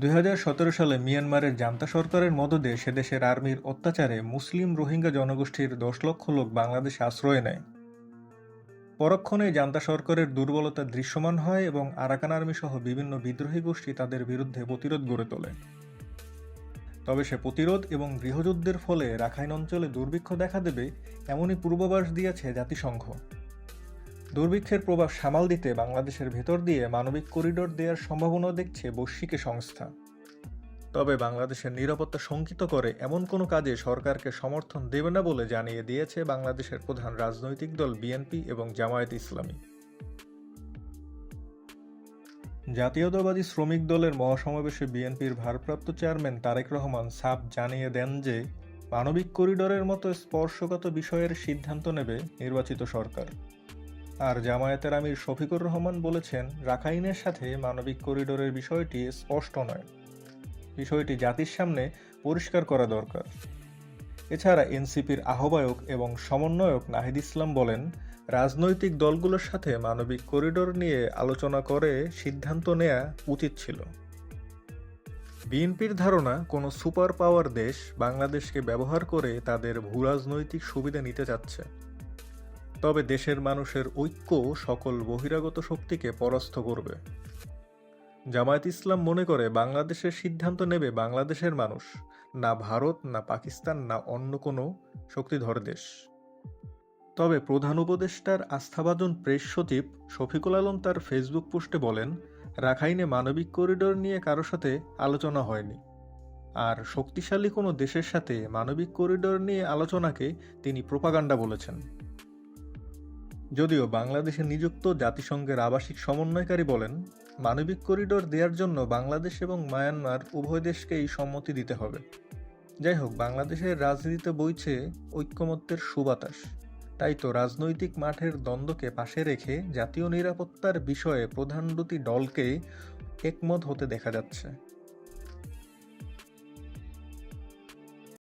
দুই হাজার সতেরো সালে মিয়ানমারের জান্তা সরকারের মদদে সেদেশের আর্মির অত্যাচারে মুসলিম রোহিঙ্গা জনগোষ্ঠীর দশ লক্ষ লোক বাংলাদেশে আশ্রয় নেয়। পরক্ষণে জান্তা সরকারের দুর্বলতা দৃশ্যমান হয় এবং আরাকান আর্মি সহ বিভিন্ন বিদ্রোহী গোষ্ঠী তাদের বিরুদ্ধে প্রতিরোধ গড়ে তোলে। তবে সে প্রতিরোধ এবং গৃহযুদ্ধের ফলে রাখাইন অঞ্চলে দুর্ভিক্ষ দেখা দেবে, এমনই পূর্বাভাস দিয়েছে জাতিসংঘ। দুর্ভিক্ষের প্রভাব সামাল দিতে বাংলাদেশের ভেতর দিয়ে মানবিক করিডোর দেওয়ার সম্ভাবনা দেখছে বৈশ্বিক সংস্থা। তবে বাংলাদেশের নিরাপত্তা শঙ্কিত করে এমন কোনো কাজে সরকারকে সমর্থন দেবে না বলে জানিয়ে দিয়েছে বাংলাদেশের প্রধান রাজনৈতিক দল বিএনপি এবং জামায়াত ইসলামী। জাতীয়তাবাদী শ্রমিক দলের মহাসমাবেশে বিএনপির ভারপ্রাপ্ত চেয়ারম্যান তারেক রহমান সাব জানিয়ে দেন যে, মানবিক করিডোরের মতো স্পর্শগত বিষয়ের সিদ্ধান্ত নেবে নির্বাচিত সরকার। আর জামায়াতের আমির শফিকুর রহমান বলেছেন, রাখাইনের সাথে মানবিক করিডোরের বিষয়টি স্পষ্ট নয়। বিষয়টি জাতির সামনে পরিষ্কার করা দরকার। এছাড়া এনসিপির আহ্বায়ক এবং সমন্বয়ক নাহিদ ইসলাম বলেন, রাজনৈতিক দলগুলোর সাথে মানবিক করিডোর নিয়ে আলোচনা করে সিদ্ধান্ত নেওয়া উচিত ছিল। বিএনপির ধারণা, কোনো সুপার পাওয়ার দেশ বাংলাদেশকে ব্যবহার করে তাদের ভূরাজনৈতিক সুবিধা নিতে চাচ্ছে। তবে দেশের মানুষের ঐক্য সকল বহিরাগত শক্তিকে পরাস্ত করবে। জামায়াত ইসলাম মনে করে বাংলাদেশের সিদ্ধান্ত নেবে বাংলাদেশের মানুষ, না ভারত, না পাকিস্তান, না অন্য কোনো শক্তিধর দেশ। তবে প্রধান উপদেষ্টার আস্থাভাজন প্রেস সচিব শফিকুল আলম তার ফেসবুক পোস্টে বলেন, রাখাইনে মানবিক করিডোর নিয়ে কারও সাথে আলোচনা হয়নি। আর শক্তিশালী কোনো দেশের সাথে মানবিক করিডোর নিয়ে আলোচনাকে তিনি প্রোপাগান্ডা বলেছেন। যদিও বাংলাদেশে নিযুক্ত জাতিসংঘের আবাসিক সমন্বয়কারী বলেন, মানবিক করিডোর দেওয়ার জন্য বাংলাদেশ এবং মায়ানমার উভয় দেশকেই সম্মতি দিতে হবে। যাই হোক, বাংলাদেশের রাজনীতিতে বইছে ঐক্যমত্যের সুবাতাস। তাই তো রাজনৈতিক মাঠের দ্বন্দ্বকে পাশে রেখে জাতীয় নিরাপত্তার বিষয়ে প্রধান দুটি দলকে একমত হতে দেখা যাচ্ছে।